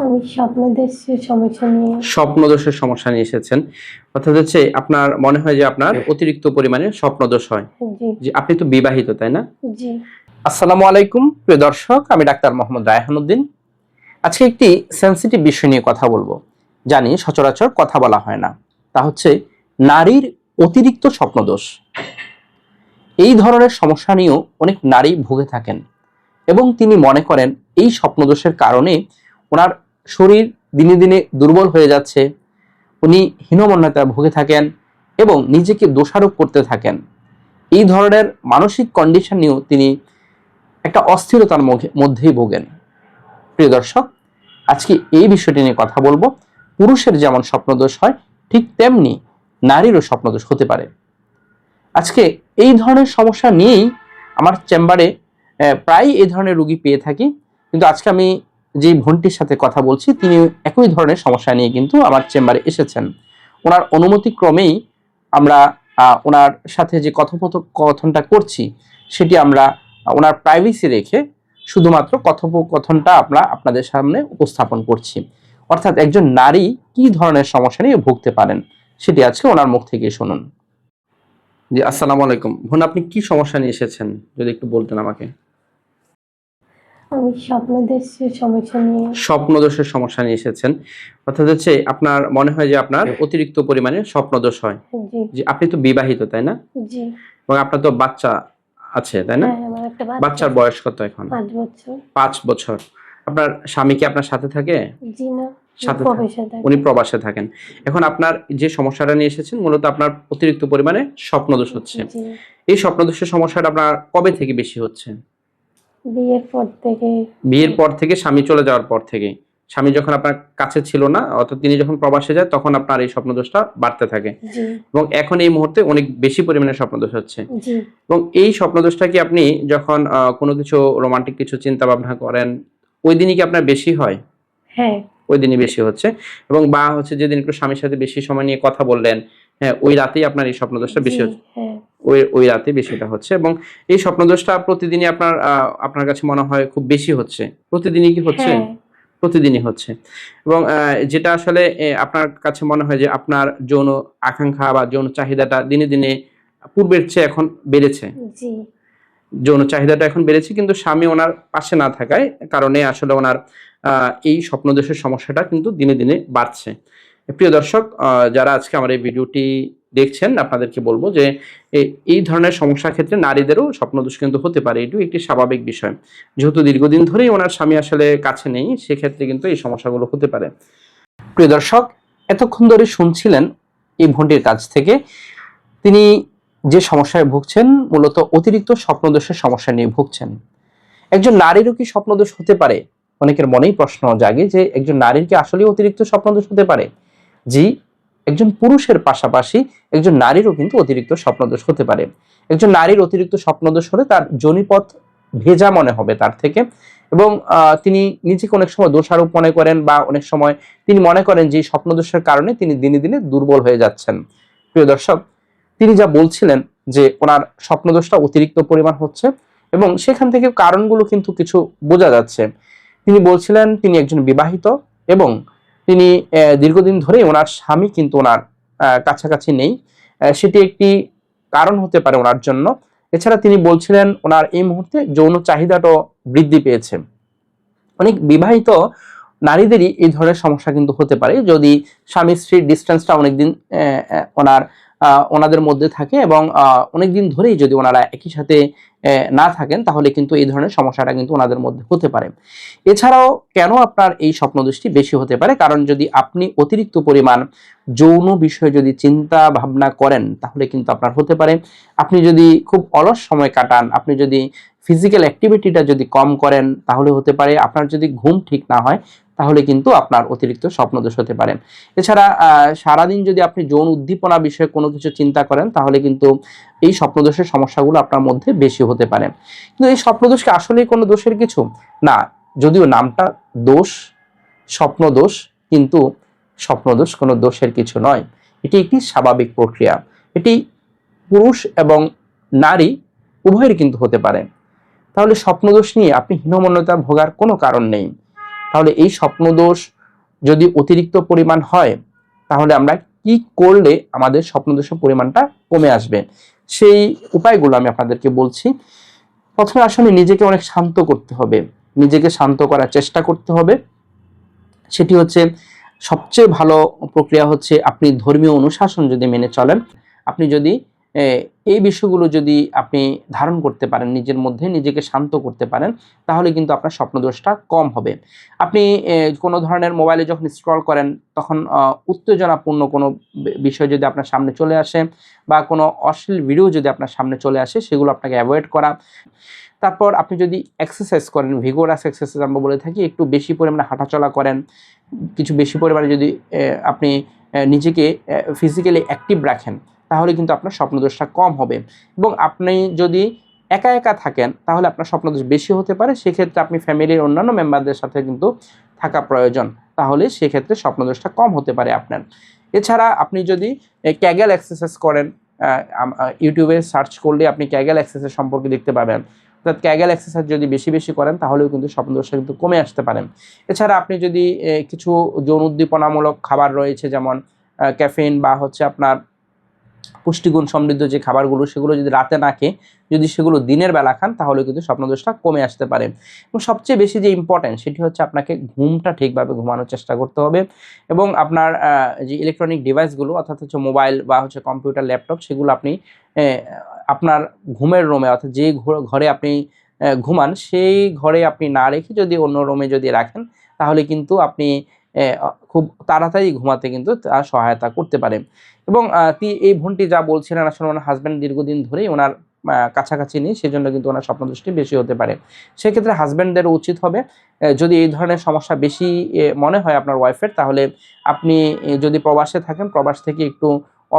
আমি স্বপ্নদেশের সমস্যা নিয়ে। স্বপ্নদোষের সমস্যা নিয়ে এসেছেন। অর্থাৎ হচ্ছে আপনার মনে হয় যে আপনার অতিরিক্ত পরিমাণে স্বপ্নদোষ হয়। জি। আপনি তো বিবাহিত তাই না? জি। আসসালামু আলাইকুম প্রিয় দর্শক আমি ডাক্তার মোহাম্মদ রায়হানুদ্দিন আজকে একটি সেন্সিটিভ বিষয় নিয়ে কথা বলব। জানি সচরাচর কথা বলা হয় না। তা হচ্ছে নারীর অতিরিক্ত স্বপ্নদোষ। এই ধরনের সমস্যা নিয়েও অনেক নারী ভুগে থাকেন। এবং তিনি মনে করেন এই স্বপ্নদোষের কারণে ওনার শরীর দিনে দিনে দুর্বল হয়ে যাচ্ছে। উনি হীনমন্যতায় ভুগে থাকেন এবং নিজেকে দোষারোপ করতে থাকেন। এই ধরনের মানসিক কন্ডিশন নিয়েও তিনি একটা অস্থিরতার মধ্যে- মধ্যেই ভোগেন। প্রিয় দর্শক, আজকে এই বিষয়টি নিয়ে কথা বলব। পুরুষের যেমন স্বপ্নদোষ হয়, ঠিক তেমনি নারীরও স্বপ্নদোষ হতে পারে। আজকে এই ধরনের সমস্যা নিয়েই আমার চেম্বারে প্রায় এই ধরনের রুগী পেয়ে থাকি। কিন্তু আজকে আমি যে ভন্টির সাথে কথা বলছি, তিনি একই ধরনের সমস্যা নিয়ে কিন্তু আমার চেম্বারে এসেছেন। ওনার অনুমতি ক্রমেই আমরা ওনার সাথে যে কথোপকথনটা করছি, সেটি আমরা, ওনার প্রাইভেসি রেখে শুধুমাত্র কথোপকথনটা আমরা আপনাদের সামনে উপস্থাপন করছি। অর্থাৎ একজন নারী কি ধরনের সমস্যা নিয়ে ভুগতে পারেন, সেটি আজকে ওনার মুখ থেকে শুনুন। জি, আসসালামু আলাইকুম। বোন, আপনি কি সমস্যা নিয়ে এসেছেন? যদি একটু বলতেন আমাকে। আমি স্বপ্নদেশের সমস্যা নিয়ে। স্বপ্নদোষের সমস্যা নিয়ে এসেছেন। অর্থাৎ হচ্ছে আপনার মনে হয় যে আপনার অতিরিক্ত পরিমাণে স্বপ্নদোষ হয়। জি। আপনি তো বিবাহিত তাই না? জি। এবং আপনার তো বাচ্চা আছে তাই না? হ্যাঁ আমার একটা বাচ্চা বাচ্চার বয়স কত এখন? পাঁচ বছর। আপনার স্বামী কি আপনার সাথে থাকে? জি না। সাথে উনি প্রবাসে থাকেন। এখন আপনার যে সমস্যাটা নিয়ে এসেছেন মূলত আপনার অতিরিক্ত পরিমাণে স্বপ্নদোষ হচ্ছে। জি। এই স্বপ্নদোষের সমস্যাটা আপনার কবে থেকে বেশি হচ্ছে? বিয়ের পর থেকে। বিয়ের পর থেকে স্বামী চলে যাওয়ার পর থেকে। স্বামী যখন আপনার কাছে ছিল না অর্থাৎ তিনি যখন প্রবাসে যায় তখন আপনার এই স্বপ্নদোষটা বাড়তে থাকে। এবং এখন এই মুহূর্তে অনেক বেশি পরিমাণে স্বপ্নদোষ হচ্ছে। এবং এই স্বপ্নদোষটা কি আপনি যখন কোনো কিছু রোমান্টিক কিছু চিন্তা ভাবনা করেন ওই দিনই কি আপনার বেশি হয়? হ্যাঁ। ওই দিনই বেশি হচ্ছে। এবং বা হচ্ছে যেদিন একটু স্বামীর সাথে বেশি সময় নিয়ে কথা বললেন হ্যাঁ ওই রাতেই আপনার এই স্বপ্নদোষটা বেশি হচ্ছে। হ্যাঁ। ওই ওই রাতে বেশিটা হচ্ছে এবং এই স্বপ্নদোষটা প্রতিদিনই আপনার আপনার কাছে মনে হয় খুব বেশি হচ্ছে। প্রতিদিনই কি হচ্ছে? হ্যাঁ। প্রতিদিনই হচ্ছে। এবং যেটা আসলে আপনার কাছে মনে হয় যে আপনার যৌন আকাঙ্ক্ষা বা যৌন চাহিদাটা দিনে দিনে পূর্বের চেয়ে এখন বেড়েছে। যৌন চাহিদাটা এখন বেড়েছে কিন্তু স্বামী ওনার পাশে না থাকায় কারণে আসলে ওনার এই স্বপ্নদোষের সমস্যাটা কিন্তু দিনে দিনে বাড়ছে। প্রিয় দর্শক যারা আজকে আমার এই ভিডিওটি দেখছেন, আপনাদেরকে বলব যে এই ধরনের সমস্যার ক্ষেত্রে নারীদেরও স্বপ্নদোষ কিন্তু হতে পারে এটিও একটি স্বাভাবিক বিষয়। যেহেতু দীর্ঘদিন ধরেই ওনার স্বামী আসলে কাছে নেই, সেক্ষেত্রে কিন্তু এই সমস্যাগুলো হতে পারে। প্রিয় দর্শক, এতক্ষণ ধরে শুনছিলেন এই ভন্টির কাছ থেকে, তিনি যে সমস্যায় ভুগছেন, মূলত অতিরিক্ত স্বপ্নদোষের সমস্যা নিয়ে ভুগছেন। একজন নারীরও কি স্বপ্নদোষ হতে পারে? অনেকের মনেই প্রশ্ন জাগে যে, একজন নারীর কি আসলে অতিরিক্ত স্বপ্নদোষ হতে পারে? জি একজন পুরুষের পাশাপাশি একজন নারীরও কিন্তু অতিরিক্ত স্বপ্নদোষ হতে পারে। একজন নারীর অতিরিক্ত স্বপ্নদোষ হলে তার জনিপথ ভেজা মনে হবে তার থেকে এবং তিনি নিজেকে অনেক সময় দোষারোপ মনে করেন বা অনেক সময় তিনি মনে করেন যে স্বপ্নদোষের কারণে তিনি দিনে দিনে দুর্বল হয়ে যাচ্ছেন। প্রিয় দর্শক, তিনি যা বলছিলেন যে ওনার স্বপ্নদোষটা অতিরিক্ত পরিমাণ হচ্ছে এবং সেখান থেকে কারণগুলো কিন্তু কিছু বোঝা যাচ্ছে। তিনি বলছিলেন তিনি একজন বিবাহিত এবং তিনি দীর্ঘদিন ধরে ওনার স্বামী কিন্তু ওনার কাছাকাছি নেই। সেটি একটি কারণ হতে পারে ওনার জন্য। এছাড়া তিনি বলছিলেন ওনার এই মুহূর্তে যৌন চাহিদাটাও বৃদ্ধি পেয়েছে। অনেক বিবাহিত নারীদেরই এই ধরনের সমস্যা কিন্তু হতে পারে। যদি স্বামী স্ত্রীর ডিস্টেন্সটা অনেকদিন ওনার ওনাদের মধ্যে থাকে এবং অনেকদিন ধরেই যদি ওনারা একই সাথে না থাকেন, তাহলে কিন্তু এই ধরনের সমস্যাটা কিন্তু ওনাদের মধ্যে হতে পারে। এছাড়াও কেন আপনার এই স্বপ্নদৃষ্টি বেশি হতে পারে? কারণ যদি আপনি অতিরিক্ত পরিমাণ যৌন বিষয়ে যদি চিন্তা ভাবনা করেন, তাহলে কিন্তু আপনার হতে পারে। আপনি যদি খুব অলস সময় কাটান, আপনি যদি ফিজিক্যাল অ্যাক্টিভিটিটা যদি কম করেন, তাহলে হতে পারে। আপনার যদি ঘুম ঠিক না হয় তাহলে কিন্তু আপনার অতিরিক্ত স্বপ্নদোষ হতে পারে। এছাড়া সারাদিন যদি আপনি যৌন উদ্দীপনা বিষয়ে কোনো কিছু চিন্তা করেন, তাহলে কিন্তু এই স্বপ্নদোষের সমস্যাগুলো আপনার মধ্যে বেশি হতে পারে। কিন্তু এই স্বপ্নদোষ কি আসলেই কোনো দোষের কিছু? না, যদিও নামটা দোষ, স্বপ্নদোষ, কিন্তু স্বপ্নদোষ কোনো দোষের কিছু নয়। এটি একটি স্বাভাবিক প্রক্রিয়া। এটি পুরুষ এবং নারী উভয়ের কিন্তু হতে পারে। তাহলে স্বপ্নদোষ নিয়ে আপনি হীনমন্যতা ভোগার কোনো কারণ নেই। তাহলে এই স্বপ্নদোষ যদি অতিরিক্ত পরিমাণ হয়, তাহলে আমরা কি করলে আমাদের স্বপ্নদোষের পরিমাণটা কমে আসবে? সেই উপায়গুলো আমি আপনাদেরকে বলছি। প্রথমে আসলে নিজেকে অনেক শান্ত করতে হবে। নিজেকে শান্ত করার চেষ্টা করতে হবে। সেটি হচ্ছে, সবচেয়ে ভালো প্রক্রিয়া হচ্ছে আপনি ধর্মীয় অনুশাসন যদি মেনে চলেন, আপনি যদি এই বিষয়গুলো যদি আপনি ধারণ করতে পারেন, নিজের মধ্যে নিজেকে শান্ত করতে পারেন, তাহলে কিন্তু আপনার স্বপ্নদোষটা কম হবে। আপনি কোনো ধরনের মোবাইলে যখন স্ক্রল করেন, তখন উত্তেজনাপূর্ণ কোনো বিষয় যদি আপনার সামনে চলে আসে বা কোনো অশ্লীল ভিডিও যদি আপনার সামনে চলে আসে, সেগুলো আপনাকে অ্যাভয়েড করা। তারপর আপনি যদি এক্সারসাইজ করেন ভিগোরাস এক্সারসাইজ আমরা বলে থাকি, একটু বেশি পরিমাণে হাঁটাচলা করেন, কিছু বেশি পরিমাণে যদি আপনি নিজেকে ফিজিক্যালি অ্যাক্টিভ রাখেন তাহলে কিন্তু আপনার স্বপ্নদোষটা কম হবে। এবং আপনি যদি একা একা থাকেন, তাহলে আপনার স্বপ্নদোষ বেশি হতে পারে। সেক্ষেত্রে আপনি ফ্যামিলির অন্যান্য মেম্বারদের সাথে কিন্তু থাকা প্রয়োজন। তাহলে সেক্ষেত্রে স্বপ্নদোষটা কম হতে পারে আপনার। এছাড়া আপনি যদি ক্যাগেল এক্সারসাইজ করেন ইউটিউবে সার্চ করলে আপনি ক্যাগেল এক্সারসাইজ সম্পর্কে দেখতে পাবেন। অর্থাৎ ক্যাগেল এক্সারসাইজ যদি বেশি বেশি করেন, তাহলেও কিন্তু স্বপ্নদোষটা কিন্তু কমে আসতে পারেন এছাড়া আপনি যদি কিছু যৌন উদ্দীপনামূলক খাবার রয়েছে, যেমন ক্যাফিন বা হচ্ছে আপনার পুষ্টিগুণ সমৃদ্ধ যে খাবারগুলো সেগুলো যদি রাতে না খেয়ে যদি সেগুলো দিনের বেলা খান, তাহলে কিন্তু স্বপ্নদোষটা কমে আসতে পারে। এবং সবচেয়ে বেশি যে ইম্পর্টেন্ট সেটি হচ্ছে আপনাকে ঘুমটা ঠিকভাবে ঘুমানোর চেষ্টা করতে হবে এবং আপনার যে ইলেকট্রনিক ডিভাইসগুলো অর্থাৎ হচ্ছে মোবাইল বা হচ্ছে কম্পিউটার ল্যাপটপ সেগুলো আপনি আপনার ঘুমের রুমে, অর্থাৎ যে ঘর- আপনি ঘুমান, সেই ঘরে আপনি না রেখে যদি অন্য রুমে যদি রাখেন, তাহলে কিন্তু আপনি খুব তাড়াতাড়ি ঘুমাতে কিন্তু তা সহায়তা করতে পারে। এবং এই বোনটি যা বলছিলেন, আসলে ওনার হাজব্যান্ড দীর্ঘদিন ধরেই ওনার কাছাকাছি নেই, সেজন্য কিন্তু ওনার স্বপ্নদৃষ্টি বেশি হতে পারে। সেক্ষেত্রে হাজব্যান্ডদেরও উচিত হবে যদি এই ধরনের সমস্যা বেশি মনে হয় আপনার ওয়াইফের তাহলে আপনি যদি প্রবাসে থাকেন, প্রবাস থেকে একটু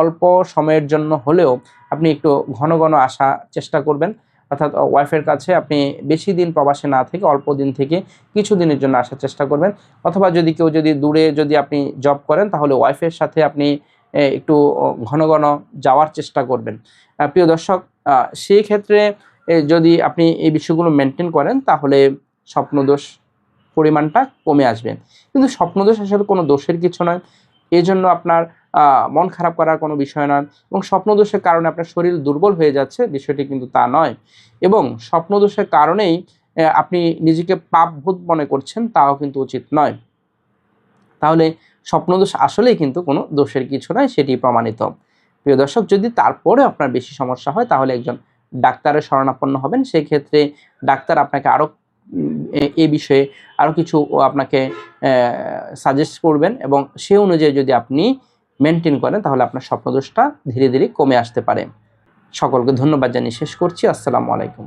অল্প সময়ের জন্য হলেও আপনি একটু ঘন ঘন আসা চেষ্টা করবেন। অর্থাৎ ওয়াইফের কাছে আপনি বেশি দিন প্রবাসে না থেকে অল্প দিন থেকে কিছু দিনের জন্য আসার চেষ্টা করবেন। অথবা যদি কেউ যদি দূরে যদি আপনি জব করেন, তাহলে ওয়াইফের সাথে আপনি একটু ঘন ঘন যাওয়ার চেষ্টা করবেন। প্রিয় দর্শক সেই ক্ষেত্রে যদি আপনি এই বিষয়গুলো মেনটেন করেন, তাহলে স্বপ্নদোষ পরিমাণটা কমে আসবে। কিন্তু স্বপ্নদোষ আসলে কোনো দোষের কিছু নয়। এই জন্য আপনার মন খারাপ করার কোনো বিষয় নয় এবং স্বপ্নদোষের কারণে আপনার শরীর দুর্বল হয়ে যাচ্ছে, বিষয়টি কিন্তু তা নয়। এবং স্বপ্নদোষের কারণেই আপনি নিজেকে পাপভূত মনে করছেন, তাও কিন্তু উচিত নয়। তাহলে স্বপ্নদোষ আসলেই কিন্তু কোনো দোষের কিছু নয়, সেটি প্রমাণিত। প্রিয় দর্শক, যদি তারপরে আপনার বেশি সমস্যা হয়, তাহলে একজন ডাক্তারের শরণাপন্ন হবেন। সেক্ষেত্রে ডাক্তার আপনাকে আরও, এ বিষয়ে আরও কিছু আপনাকে সাজেস্ট করবেন এবং সে অনুযায়ী যদি আপনি মেনটেন করেন, তাহলে আপনার স্বপ্নদোষটা ধীরে ধীরে কমে আসতে পারে। সকলকে ধন্যবাদ জানিয়ে শেষ করছি। আসসালামু আলাইকুম।